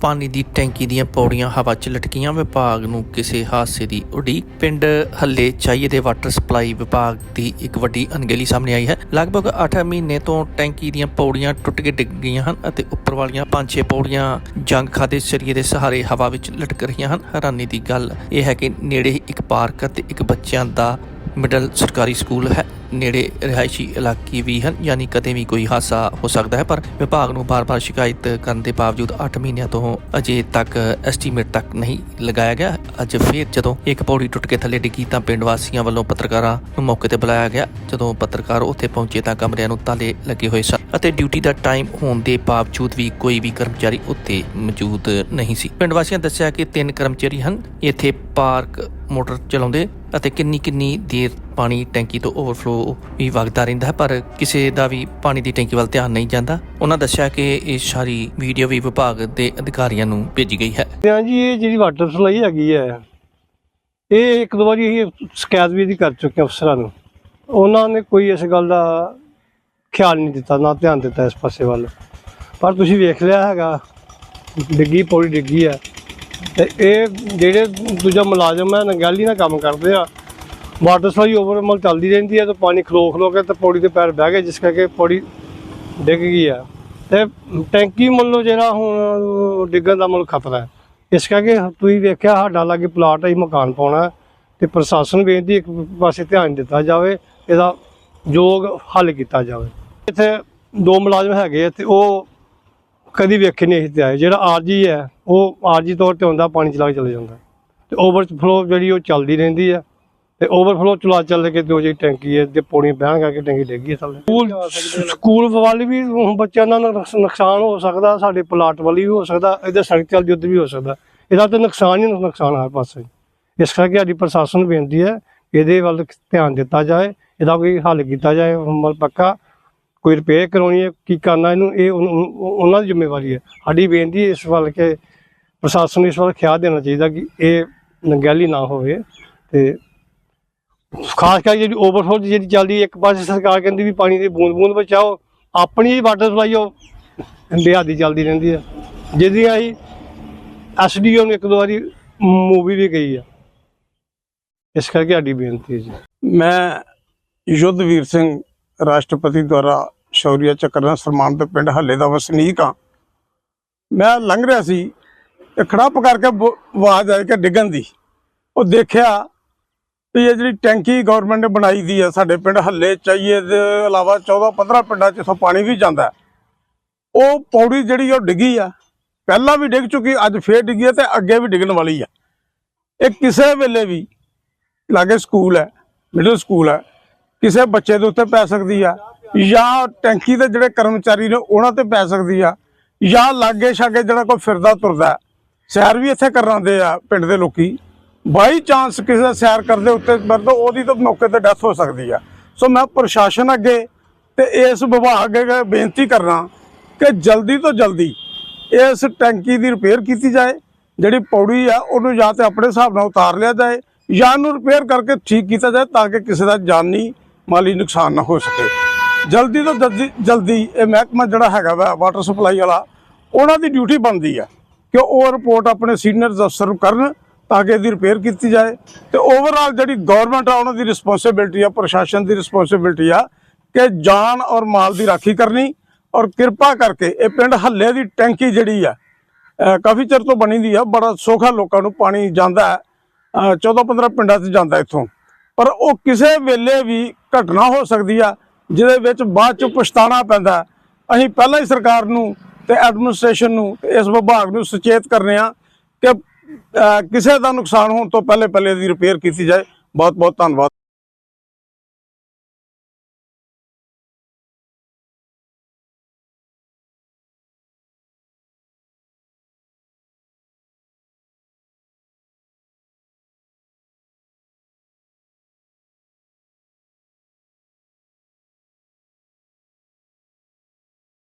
ਪਾਣੀ ਦੀ ਟੈਂਕੀ ਦੀਆਂ ਪੌੜੀਆਂ ਹਵਾ 'ਚ ਲਟਕੀਆਂ, ਵਿਭਾਗ ਨੂੰ ਕਿਸੇ ਹਾਦਸੇ ਦੀ ਉਡੀਕ। ਪਿੰਡ ਹੱਲੇ ਚਾਈਏ ਦੇ ਵਾਟਰ ਸਪਲਾਈ ਵਿਭਾਗ ਦੀ ਇੱਕ ਵੱਡੀ ਅਣਗਹਿਲੀ ਸਾਹਮਣੇ ਆਈ ਹੈ। ਲਗਭਗ 8 ਮਹੀਨੇ ਤੋਂ ਟੈਂਕੀ ਦੀਆਂ ਪੌੜੀਆਂ ਟੁੱਟ ਕੇ ਡਿੱਗ ਗਈਆਂ ਹਨ ਅਤੇ ਉੱਪਰ ਵਾਲੀਆਂ 5-6 ਪੌੜੀਆਂ ਜੰਗ ਖਾਦੇ ਸਰੀਏ ਦੇ ਸਹਾਰੇ ਹਵਾ ਵਿੱਚ ਲਟਕ ਰਹੀਆਂ ਹਨ। ਹੈਰਾਨੀ ਦੀ ਗੱਲ ਇਹ ਹੈ ਕਿ ਨੇੜੇ ਹੀ ਇੱਕ ਪਾਰਕ ਅਤੇ ਇੱਕ ਬੱਚਿਆਂ ਦਾ ਮਿਡਲ ਸਰਕਾਰੀ ਸਕੂਲ ਹੈ। ਨੇੜੇ ਰਿਹਾਇਸ਼ੀ ਇਲਾਕੇ ਵੀ ਹਨ, ਯਾਨੀ ਕਦੇ ਵੀ ਕੋਈ ਹਾਦਸਾ ਹੋ ਸਕਦਾ ਹੈ, ਪਰ ਵਿਭਾਗ ਨੂੰ ਬਾਰ-ਬਾਰ ਸ਼ਿਕਾਇਤ ਕਰਨ ਦੇ ਬਾਵਜੂਦ 8 ਮਹੀਨਿਆਂ ਤੋਂ ਅਜੇ ਤੱਕ ਐਸਟੀਮੇਟ ਤੱਕ ਨਹੀਂ ਲਗਾਇਆ ਗਿਆ। ਅੱਜ ਫਿਰ ਜਦੋਂ ਇੱਕ ਪੌੜੀ ਟੁੱਟ ਕੇ ਥੱਲੇ ਡਿੱਗੀ ਤਾਂ ਪਿੰਡ ਵਾਸੀਆਂ ਵੱਲੋਂ ਪੱਤਰਕਾਰਾਂ ਨੂੰ ਮੌਕੇ ਤੇ ਬੁਲਾਇਆ ਗਿਆ। ਜਦੋਂ ਪੱਤਰਕਾਰ ਉੱਥੇ ਪਹੁੰਚੇ ਤਾਂ ਕਮਰਿਆਂ ਨੂੰ ਤਾਲੇ ਲੱਗੇ ਹੋਏ ਸਨ ਅਤੇ ਡਿਊਟੀ ਦਾ ਟਾਈਮ ਹੋਣ ਦੇ ਬਾਵਜੂਦ ਵੀ ਕੋਈ ਵੀ ਕਰਮਚਾਰੀ ਉੱਥੇ ਮੌਜੂਦ ਨਹੀਂ ਸੀ। ਪਿੰਡ ਵਾਸੀਆਂ ਦੱਸਿਆ ਕਿ ਤਿੰਨ ਕਰਮਚਾਰੀ ਹਨ। ਇੱਥੇ ਪਾਰਕ ਮੋਟਰ ਚਲਾਉਂਦੇ ਅਤੇ ਕਿੰਨੀ ਕਿੰਨੀ ਦੇਰ ਪਾਣੀ ਟੈਂਕੀ ਤੋਂ ਓਵਰਫਲੋ ਵੀ ਵਗਦਾ ਰਹਿੰਦਾ ਹੈ, ਪਰ ਕਿਸੇ ਦਾ ਵੀ ਪਾਣੀ ਦੀ ਟੈਂਕੀ ਵੱਲ ਧਿਆਨ ਨਹੀਂ ਜਾਂਦਾ। ਉਹਨਾਂ ਦੱਸਿਆ ਕਿ ਇਹ ਸਾਰੀ ਵੀਡੀਓ ਵੀ ਵਿਭਾਗ ਦੇ ਅਧਿਕਾਰੀਆਂ ਨੂੰ ਭੇਜੀ ਗਈ ਹੈ। ਹਾਂ ਜੀ, ਇਹ ਜਿਹੜੀ ਵਾਟਰ ਸਪਲਾਈ ਹੈਗੀ ਹੈ, ਇਹ ਇੱਕ ਦੋ ਵਾਰੀ ਇਹ ਸ਼ਿਕਾਇਤ ਵੀ ਇਹਦੀ ਕਰ ਚੁੱਕੇ ਅਫਸਰਾਂ ਨੂੰ। ਉਹਨਾਂ ਨੇ ਕੋਈ ਇਸ ਗੱਲ ਦਾ ਖਿਆਲ ਨਹੀਂ ਦਿੱਤਾ, ਨਾ ਧਿਆਨ ਦਿੱਤਾ ਇਸ ਪਾਸੇ ਵੱਲ। ਪਰ ਤੁਸੀਂ ਵੇਖ ਲਿਆ ਹੈਗਾ, ਡਿੱਗੀ, ਪੌੜੀ ਡਿੱਗੀ ਹੈ। ਤੇ ਇਹ ਜਿਹੜੇ ਦੂਜਾ ਮੁਲਾਜ਼ਮ ਹੈ, ਨੰਗਾਲੀ ਨਾਲ ਕੰਮ ਕਰਦੇ ਆ। ਵਾਟਰ ਸਪਲਾਈ ਓਵਰਮਲ ਚੱਲਦੀ ਰਹਿੰਦੀ ਹੈ ਤੇ ਪਾਣੀ ਖਲੋ ਖਲੋ ਕੇ ਤੇ ਪੌੜੀ ਦੇ ਪੈਰ ਬਹਿ ਗਏ, ਜਿਸ ਕਰਕੇ ਪੌੜੀ ਡਿੱਗ ਗਈ ਆ। ਤੇ ਟੈਂਕੀ ਮੰਨ ਜਿਹੜਾ ਹੁਣ ਡਿੱਗਣ ਦਾ ਮੁੱਲ ਖਤਰਾ ਹੈ। ਇਸ ਕਰਕੇ ਤੁਸੀਂ ਵੇਖਿਆ ਸਾਡਾ ਲਾਗੇ ਪਲਾਟ ਹੈ ਮਕਾਨ ਪਾਉਣਾ ਹੈ ਤੇ ਪ੍ਰਸ਼ਾਸਨ ਬੇਨਤੀ ਇੱਕ ਪਾਸੇ ਧਿਆਨ ਦਿੱਤਾ ਜਾਵੇ, ਇਹਦਾ ਯੋਗ ਹੱਲ ਕੀਤਾ ਜਾਵੇ। ਇੱਥੇ ਦੋ ਮੁਲਾਜ਼ਮ ਹੈਗੇ ਆ ਤੇ ਉਹ ਕਦੀ ਵੇਖੇ ਨਹੀਂ ਇੱਥੇ ਆਏ। ਜਿਹੜਾ ਆਰਜੀ ਹੈ ਉਹ ਆਰਜੀ ਤੌਰ ਤੇ ਆਉਂਦਾ ਪਾਣੀ ਚਲਾ ਕੇ ਚਲੇ ਜਾਂਦਾ। ਤੇ ਓਵਰਫਲੋ ਜਿਹੜੀ ਉਹ ਚੱਲਦੀ ਰਹਿੰਦੀ ਹੈ ਤੇ ਓਵਰਫਲੋ ਚਲਾ ਚੱਲ ਕੇ ਉਹ ਜਿਹੜੀ ਟੈਂਕੀ ਹੈ ਤੇ ਪੌੜੀਆਂ ਬਹਿਣ ਕਰਕੇ ਟੈਂਕੀ ਡਿੱਗੀ ਥੱਲੇ। ਸਕੂਲ ਸਕੂਲ ਵੱਲ ਵੀ ਬੱਚਿਆਂ ਦਾ ਨੁਕਸ- ਨੁਕਸਾਨ ਹੋ ਸਕਦਾ ਸਾਡੇ ਪਲਾਟ ਵੱਲ ਵੀ ਹੋ ਸਕਦਾ ਇਹਦੇ ਸੜਕ ਚੱਲਦੀ ਉੱਧਰ ਵੀ ਹੋ ਸਕਦਾ। ਇਹਦਾ ਤਾਂ ਨੁਕਸਾਨ ਹੀ ਨੁਕਸਾਨ ਹਰ ਪਾਸੇ। ਇਸ ਕਰਕੇ ਸਾਡੀ ਪ੍ਰਸ਼ਾਸਨ ਨੂੰ ਬੇਨਤੀ ਹੈ ਇਹਦੇ ਵੱਲ ਧਿਆਨ ਦਿੱਤਾ ਜਾਏ ਇਹਦਾ ਕੋਈ ਹੱਲ ਕੀਤਾ ਜਾਏ ਮਤਲਬ ਪੱਕਾ ਕੋਈ ਰਿਪੇਅਰ ਕਰਾਉਣੀ ਹੈ ਕੀ ਕਰਨਾ ਇਹਨੂੰ ਇਹ ਉਹਨਾਂ ਦੀ ਜ਼ਿੰਮੇਵਾਰੀ ਹੈ। ਸਾਡੀ ਬੇਨਤੀ ਇਸ ਵੱਲ ਕਿ ਪ੍ਰਸ਼ਾਸਨ ਨੂੰ ਇਸ ਵੱਲ ਖਿਆਲ ਦੇਣਾ ਚਾਹੀਦਾ ਕਿ ਇਹ ਨੰਗੈਲੀ ਨਾ ਹੋਵੇ ਤੇ ਖਾਸ ਕਰਕੇ ਜਿਹੜੀ ਓਵਰਫਲੋ ਜਿਹੜੀ ਚੱਲਦੀ ਇੱਕ ਪਾਸੇ ਸਰਕਾਰ ਕਹਿੰਦੀ ਵੀ ਪਾਣੀ ਦੀ ਬੂੰਦ ਬੂੰਦ ਬਚਾਓ, ਆਪਣੀ ਵਾਟਰ ਸਪਲਾਈ ਉਹ ਬੇਹਾਦੀ ਚੱਲਦੀ ਰਹਿੰਦੀ ਆ ਜਿਹਦੀ ਆਈ ਐਸਡੀਓ ਨੂੰ ਇੱਕ ਦੋ ਵਾਰੀ ਮੂਵੀ ਵੀ ਗਈ ਆ। ਇਸ ਕਰਕੇ ਸਾਡੀ ਬੇਨਤੀ ਹੈ ਜੀ। ਮੈਂ ਯੁੱਧਵੀਰ ਸਿੰਘ ਰਾਸ਼ਟਰਪਤੀ ਦੁਆਰਾ ਸ਼ੌਰੀਆ ਚੱਕਰ ਨਾਲ ਸਨਮਾਨਿਤ ਪਿੰਡ ਹੱਲੇ ਦਾ ਵਸਨੀਕ ਹਾਂ। ਮੈਂ ਲੰਘ ਰਿਹਾ ਸੀ ਤੇ ਖੜੱਪ ਕਰਕੇ ਬ- ਆਵਾਜ਼ ਆਈ ਕਿ ਡਿੱਗਣ ਦੀ। ਉਹ ਦੇਖਿਆ ਵੀ ਇਹ ਜਿਹੜੀ ਟੈਂਕੀ ਗਵਰਨਮੈਂਟ ਨੇ ਬਣਾਈ ਦੀ ਆ, ਸਾਡੇ ਪਿੰਡ ਹੱਲੇ ਚਾਹੀਏ ਦੇ ਇਲਾਵਾ 14 15 ਪਿੰਡਾਂ 'ਚ ਇਥੋਂ ਪਾਣੀ ਵੀ ਜਾਂਦਾ ਉਹ ਪੌੜੀ ਜਿਹੜੀ ਉਹ ਡਿੱਗੀ ਆ। ਪਹਿਲਾਂ ਵੀ ਡਿੱਗ ਚੁੱਕੀ, ਅੱਜ ਫੇਰ ਡਿੱਗੀ ਆ ਤੇ ਅੱਗੇ ਵੀ ਡਿੱਗਣ ਵਾਲੀ ਆ। ਇਹ ਕਿਸੇ ਵੇਲੇ ਵੀ ਲਾਗੇ ਸਕੂਲ ਹੈ ਮਿਡਲ ਸਕੂਲ ਹੈ, ਕਿਸੇ ਬੱਚੇ ਦੇ ਉੱਤੇ ਪੈ ਸਕਦੀ ਆ, ਜਾਂ ਟੈਂਕੀ ਦੇ ਜਿਹੜੇ ਕਰਮਚਾਰੀ ਨੇ, ਉਹਨਾਂ ਤੇ ਪੈ ਸਕਦੀ ਆ, ਜਾਂ ਲਾਗੇ ਛਾਗੇ ਜਿਹੜਾ ਕੋਈ ਫਿਰਦਾ ਤੁਰਦਾ ਸੈਰ ਵੀ ਇੱਥੇ ਕਰਨ ਆਉਂਦੇ ਆ ਪਿੰਡ ਦੇ ਲੋਕੀ। ਬਾਈ ਚਾਂਸ ਕਿਸੇ ਦਾ ਸੈਰ ਕਰਦੇ ਉੱਤੇ ਮਰਦ ਉਹਦੀ ਤਾਂ ਮੌਕੇ ਤੇ ਡੈਥ ਹੋ ਸਕਦੀ ਆ। ਸੋ ਮੈਂ ਪ੍ਰਸ਼ਾਸਨ ਅੱਗੇ ਤੇ ਇਸ ਵਿਭਾਗ ਅੱਗੇ ਬੇਨਤੀ ਕਰਨਾ ਕਿ ਜਲਦੀ ਤੋਂ ਜਲਦੀ ਇਸ ਟੈਂਕੀ ਦੀ ਰਿਪੇਅਰ ਕੀਤੀ ਜਾਏ। ਜਿਹੜੀ ਪੌੜੀ ਆ, ਉਹਨੂੰ ਜਾਂ ਤੇ ਆਪਣੇ ਹਿਸਾਬ ਨਾਲ ਉਤਾਰ ਲਿਆ ਜਾਏ ਜਾਂ ਉਹਨੂੰ ਰਿਪੇਅਰ ਕਰਕੇ ਠੀਕ ਕੀਤਾ ਜਾਏ ਤਾਂ ਕਿ ਕਿਸੇ ਦਾ ਜਾਨੀ ਮਾਲੀ ਨੁਕਸਾਨ ਨਾ ਹੋ ਸਕੇ। ਜਲਦੀ ਤੋਂ ਜਲਦੀ ਜਲਦੀ ਇਹ ਮਹਿਕਮਾ ਜਿਹੜਾ ਹੈਗਾ ਵਾ ਵਾਟਰ ਸਪਲਾਈ ਵਾਲਾ, ਉਹਨਾਂ ਦੀ ਡਿਊਟੀ ਬਣਦੀ ਆ। ਕਿ ਉਹ ਰਿਪੋਰਟ ਆਪਣੇ ਸੀਨੀਅਰ ਅਫਸਰ ਨੂੰ ਕਰਨ ਤਾਂ ਕਿ ਇਹਦੀ ਰਿਪੇਅਰ ਕੀਤੀ ਜਾਏ। ਤੇ ਓਵਰਆਲ ਜਿਹੜੀ ਗਵਰਨਮੈਂਟ ਆ, ਉਹਨਾਂ ਦੀ ਰਿਸਪੌਂਸਿਬਿਲਟੀ ਆ, ਪ੍ਰਸ਼ਾਸਨ ਦੀ ਰਿਸਪੌਂਸਿਬਿਲਟੀ ਆ ਕਿ ਜਾਨ ਔਰ ਮਾਲ ਦੀ ਰਾਖੀ ਕਰਨੀ ਔਰ ਕਿਰਪਾ ਕਰਕੇ ਇਹ ਪਿੰਡ ਹੱਲੇ ਦੀ ਟੈਂਕੀ ਜਿਹੜੀ ਆ ਕਾਫੀ ਚਿਰ ਤੋਂ ਬਣੀ ਦੀ ਆ, ਬੜਾ ਸੌਖਾ ਲੋਕਾਂ ਨੂੰ ਪਾਣੀ ਜਾਂਦਾ ਹੈ। 14-15 ਪਿੰਡਾਂ 'ਚ ਜਾਂਦਾ ਇੱਥੋਂ। ਪਰ ਉਹ ਕਿਸੇ ਵੇਲੇ ਵੀ ਘਟਨਾ ਹੋ ਸਕਦੀ ਆ, ਜਿਹਦੇ ਵਿੱਚ ਬਾਅਦ 'ਚ ਪਛਤਾਣਾ ਪੈਂਦਾ। ਅਸੀਂ ਪਹਿਲਾਂ ਹੀ ਸਰਕਾਰ ਨੂੰ ਤੇ ਐਡਮਿਨਿਸਟ੍ਰੇਸ਼ਨ ਨੂੰ ਤੇ ਇਸ ਵਿਭਾਗ ਨੂੰ ਸੁਚੇਤ ਕਰਨੇ ਆ ਕਿ ਕਿਸੇ ਦਾ ਨੁਕਸਾਨ ਹੋਣ ਤੋਂ ਪਹਿਲੇ ਪਹਿਲੇ ਦੀ ਰਿਪੇਅਰ ਕੀਤੀ ਜਾਏ। ਬਹੁਤ ਬਹੁਤ ਧੰਨਵਾਦ।